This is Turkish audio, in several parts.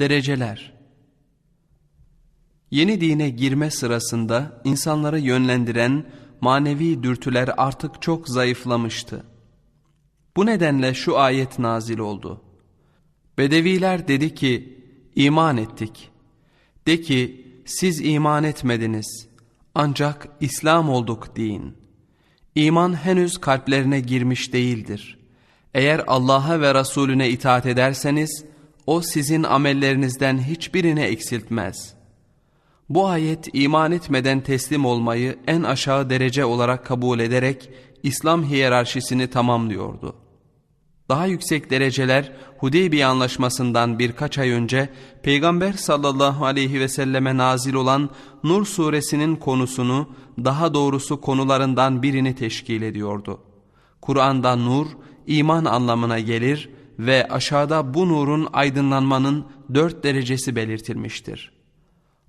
Dereceler Yeni dine girme sırasında insanları yönlendiren manevi dürtüler artık çok zayıflamıştı. Bu nedenle şu ayet nazil oldu. Bedeviler dedi ki, iman ettik. De ki, siz iman etmediniz, ancak İslam olduk deyin. İman henüz kalplerine girmiş değildir. Eğer Allah'a ve Resulüne itaat ederseniz, o sizin amellerinizden hiçbirini eksiltmez. Bu ayet iman etmeden teslim olmayı en aşağı derece olarak kabul ederek İslam hiyerarşisini tamamlıyordu. Daha yüksek dereceler Hudeybiye anlaşmasından birkaç ay önce Peygamber sallallahu aleyhi ve selleme nazil olan Nur suresinin konusunu daha doğrusu konularından birini teşkil ediyordu. Kur'an'da nur iman anlamına gelir ve aşağıda bu nurun aydınlanmanın dört derecesi belirtilmiştir.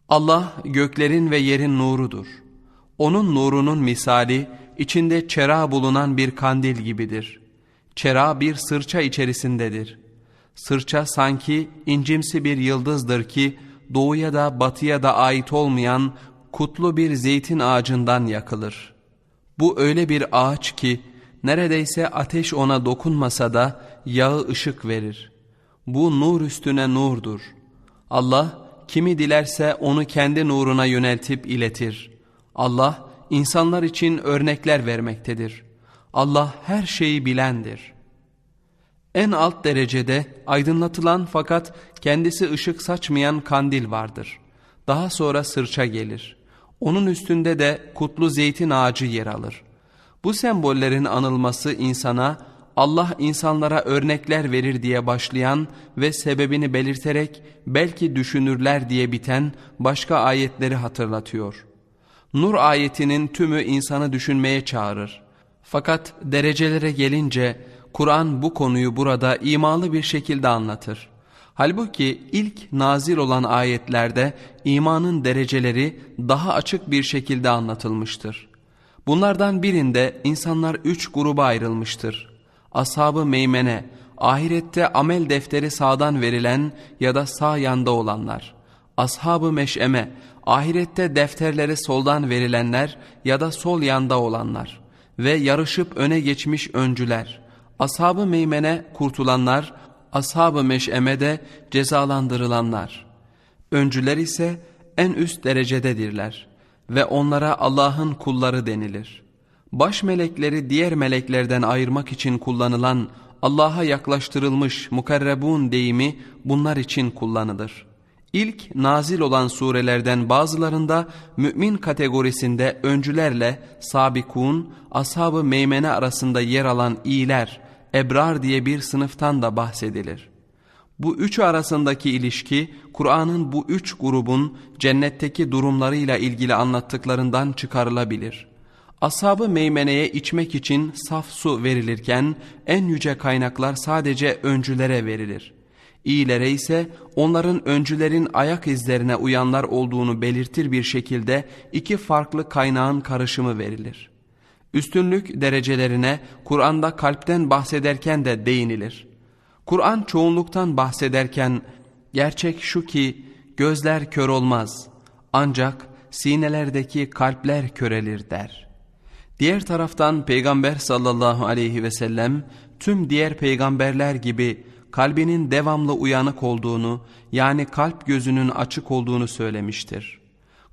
Allah göklerin ve yerin nurudur. Onun nurunun misali içinde çera bulunan bir kandil gibidir. Çera bir sırça içerisindedir. Sırça sanki incimsi bir yıldızdır ki doğuya da batıya da ait olmayan kutlu bir zeytin ağacından yakılır. Bu öyle bir ağaç ki neredeyse ateş ona dokunmasa da yağı ışık verir. Bu nur üstüne nurdur. Allah kimi dilerse onu kendi nuruna yöneltip iletir. Allah insanlar için örnekler vermektedir. Allah her şeyi bilendir. En alt derecede aydınlatılan fakat kendisi ışık saçmayan kandil vardır. Daha sonra sırça gelir. Onun üstünde de kutlu zeytin ağacı yer alır. Bu sembollerin anılması insana Allah insanlara örnekler verir diye başlayan ve sebebini belirterek belki düşünürler diye biten başka ayetleri hatırlatıyor. Nur ayetinin tümü insanı düşünmeye çağırır. Fakat derecelere gelince Kur'an bu konuyu burada imalı bir şekilde anlatır. Halbuki ilk nazil olan ayetlerde imanın dereceleri daha açık bir şekilde anlatılmıştır. Bunlardan birinde insanlar üç gruba ayrılmıştır. Ashab-ı meymene, ahirette amel defteri sağdan verilen ya da sağ yanda olanlar. Ashab-ı meş'eme, ahirette defterleri soldan verilenler ya da sol yanda olanlar. Ve yarışıp öne geçmiş öncüler. Ashab-ı meymene kurtulanlar, ashab-ı meş'eme de cezalandırılanlar. Öncüler ise en üst derecededirler ve onlara Allah'ın kulları denilir.'' baş melekleri diğer meleklerden ayırmak için kullanılan Allah'a yaklaştırılmış mukarrebun deyimi bunlar için kullanılır. İlk nazil olan surelerden bazılarında mümin kategorisinde öncülerle sabikun, ashab-ı meymene arasında yer alan iyiler, ebrar diye bir sınıftan da bahsedilir. Bu üçü arasındaki ilişki Kur'an'ın bu üç grubun cennetteki durumlarıyla ilgili anlattıklarından çıkarılabilir. Ashabı meymeneye içmek için saf su verilirken en yüce kaynaklar sadece öncülere verilir. İyilere ise onların öncülerin ayak izlerine uyanlar olduğunu belirtir bir şekilde iki farklı kaynağın karışımı verilir. Üstünlük derecelerine Kur'an'da kalpten bahsederken de değinilir. Kur'an çoğunluktan bahsederken gerçek şu ki gözler kör olmaz ancak sinelerdeki kalpler körelir der.'' Diğer taraftan Peygamber sallallahu aleyhi ve sellem tüm diğer peygamberler gibi kalbinin devamlı uyanık olduğunu yani kalp gözünün açık olduğunu söylemiştir.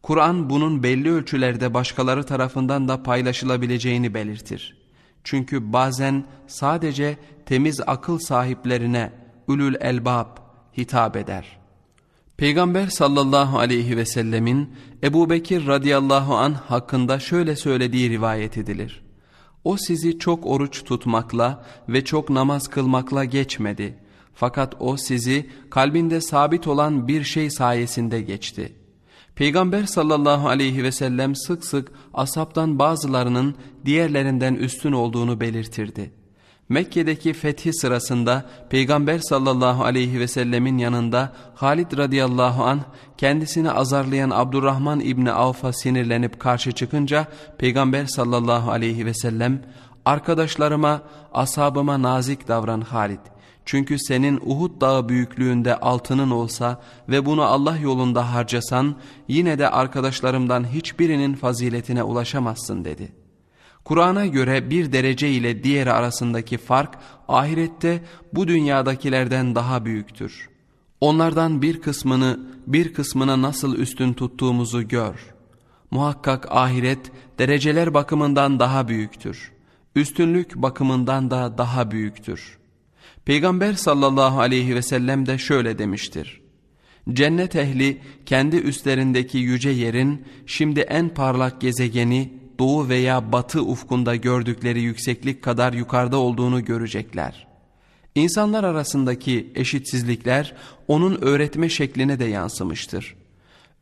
Kur'an bunun belli ölçülerde başkaları tarafından da paylaşılabileceğini belirtir. Çünkü bazen sadece temiz akıl sahiplerine ülül elbab hitap eder.'' Peygamber sallallahu aleyhi ve sellemin Ebu Bekir radıyallahu an hakkında şöyle söylediği rivayet edilir. O sizi çok oruç tutmakla ve çok namaz kılmakla geçmedi. Fakat o sizi kalbinde sabit olan bir şey sayesinde geçti. Peygamber sallallahu aleyhi ve sellem sık sık asaptan bazılarının diğerlerinden üstün olduğunu belirtirdi. Mekke'deki fethi sırasında Peygamber sallallahu aleyhi ve sellemin yanında Halid radıyallahu an kendisini azarlayan Abdurrahman İbni Avf'a sinirlenip karşı çıkınca Peygamber sallallahu aleyhi ve sellem arkadaşlarıma ashabıma nazik davran Halid Çünkü senin Uhud dağı büyüklüğünde altının olsa ve bunu Allah yolunda harcasan yine de arkadaşlarımdan hiçbirinin faziletine ulaşamazsın dedi. Kur'an'a göre bir derece ile diğeri arasındaki fark ahirette bu dünyadakilerden daha büyüktür. Onlardan bir kısmını bir kısmına nasıl üstün tuttuğumuzu gör. Muhakkak ahiret dereceler bakımından daha büyüktür. Üstünlük bakımından da daha büyüktür.'' Peygamber sallallahu aleyhi ve sellem de şöyle demiştir. Cennet ehli kendi üstlerindeki yüce yerin şimdi en parlak gezegeni doğu veya batı ufkunda gördükleri yükseklik kadar yukarıda olduğunu görecekler. İnsanlar arasındaki eşitsizlikler onun öğretme şekline de yansımıştır.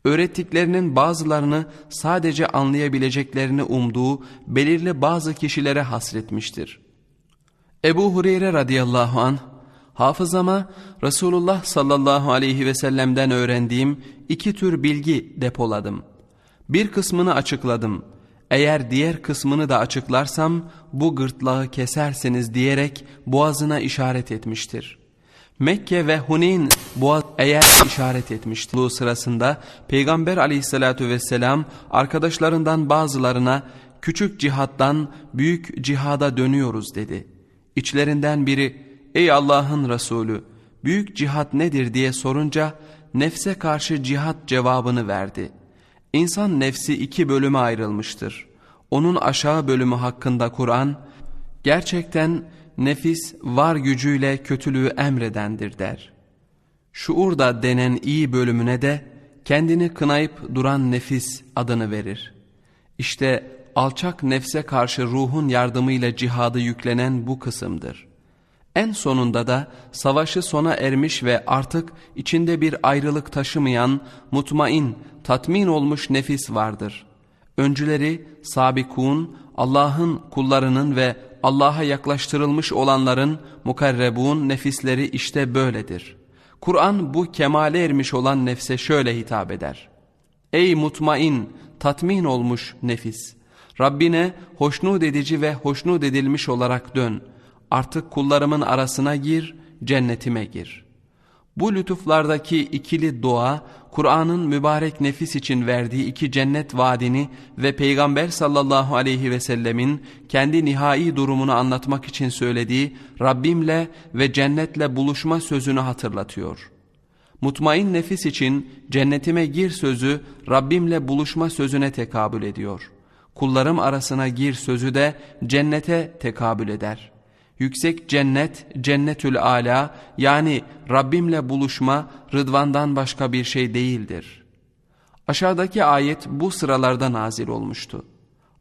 Öğrettiklerinin bazılarını sadece anlayabileceklerini umduğu belirli bazı kişilere hasretmiştir. Ebu Hureyre radıyallahu an hafızama Resulullah sallallahu aleyhi ve sellem'den öğrendiğim iki tür bilgi depoladım. Bir kısmını açıkladım. Eğer diğer kısmını da açıklarsam bu gırtlağı kesersiniz diyerek boğazına işaret etmiştir. Mekke ve Huneyn boğaz eğer işaret etmiştir. Bu sırasında Peygamber aleyhissalatü vesselam arkadaşlarından bazılarına küçük cihattan büyük cihada dönüyoruz dedi.'' İçlerinden biri ey Allah'ın Resulü büyük cihat nedir diye sorunca nefse karşı cihat cevabını verdi. İnsan nefsi iki bölüme ayrılmıştır. Onun aşağı bölümü hakkında Kur'an gerçekten nefis var gücüyle kötülüğü emredendir der. Şuurda denen iyi bölümüne de kendini kınayıp duran nefis adını verir. İşte alçak nefse karşı ruhun yardımıyla cihadı yüklenen bu kısımdır. En sonunda da savaşı sona ermiş ve artık içinde bir ayrılık taşımayan, mutmain, tatmin olmuş nefis vardır. Öncüleri sabikun, Allah'ın kullarının ve Allah'a yaklaştırılmış olanların mukarrebun nefisleri işte böyledir. Kur'an bu kemale ermiş olan nefse şöyle hitap eder. Ey mutmain, tatmin olmuş nefis! Rabbine hoşnut edici ve hoşnut edilmiş olarak dön. Artık kullarımın arasına gir, cennetime gir. Bu lütuflardaki ikili dua, Kur'an'ın mübarek nefis için verdiği iki cennet vaadini ve Peygamber sallallahu aleyhi ve sellemin kendi nihai durumunu anlatmak için söylediği Rabbimle ve cennetle buluşma sözünü hatırlatıyor. Mutmain nefis için cennetime gir sözü Rabbimle buluşma sözüne tekabül ediyor.'' Kullarım arasına gir sözü de cennete tekabül eder. Yüksek cennet, cennetül ala yani Rabbimle buluşma rıdvandan başka bir şey değildir. Aşağıdaki ayet bu sıralarda nazil olmuştu.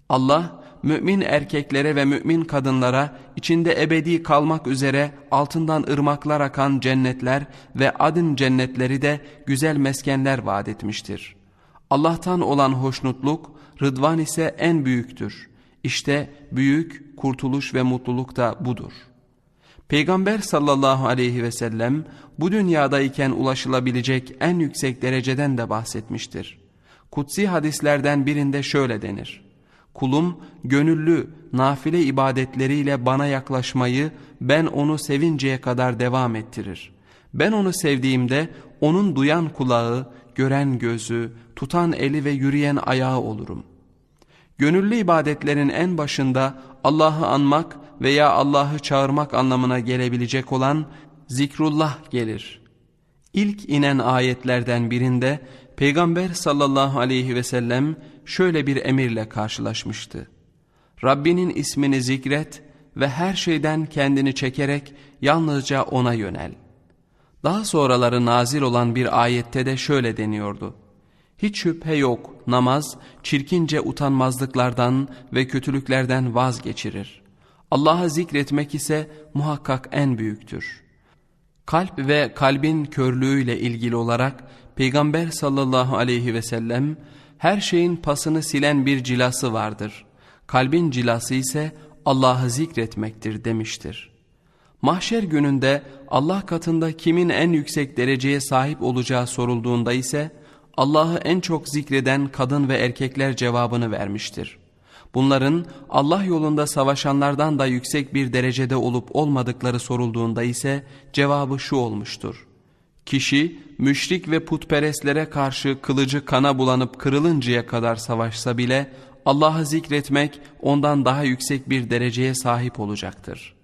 Allah mümin erkeklere ve mümin kadınlara içinde ebedi kalmak üzere altından ırmaklar akan cennetler ve adın cennetleri de güzel meskenler vaat etmiştir. Allah'tan olan hoşnutluk Rıdvan ise en büyüktür. İşte büyük kurtuluş ve mutluluk da budur. Peygamber sallallahu aleyhi ve sellem bu dünyadayken ulaşılabilecek en yüksek dereceden de bahsetmiştir. Kutsi hadislerden birinde şöyle denir. Kulum gönüllü nafile ibadetleriyle bana yaklaşmayı ben onu sevinceye kadar devam ettirir. Ben onu sevdiğimde onun duyan kulağı, gören gözü, tutan eli ve yürüyen ayağı olurum. Gönüllü ibadetlerin en başında Allah'ı anmak veya Allah'ı çağırmak anlamına gelebilecek olan zikrullah gelir. İlk inen ayetlerden birinde Peygamber sallallahu aleyhi ve sellem şöyle bir emirle karşılaşmıştı. Rabbinin ismini zikret ve her şeyden kendini çekerek yalnızca ona yönel. Daha sonraları nazil olan bir ayette de şöyle deniyordu. Hiç şüphe yok namaz çirkince utanmazlıklardan ve kötülüklerden vazgeçirir. Allah'a zikretmek ise muhakkak en büyüktür. Kalp ve kalbin körlüğüyle ilgili olarak Peygamber sallallahu aleyhi ve sellem her şeyin pasını silen bir cilası vardır. Kalbin cilası ise Allah'ı zikretmektir demiştir. Mahşer gününde Allah katında kimin en yüksek dereceye sahip olacağı sorulduğunda ise Allah'ı en çok zikreden kadın ve erkekler cevabını vermiştir. Bunların Allah yolunda savaşanlardan da yüksek bir derecede olup olmadıkları sorulduğunda ise cevabı şu olmuştur. Kişi müşrik ve putperestlere karşı kılıcı kana bulanıp kırılıncaya kadar savaşsa bile Allah'ı zikretmek ondan daha yüksek bir dereceye sahip olacaktır.''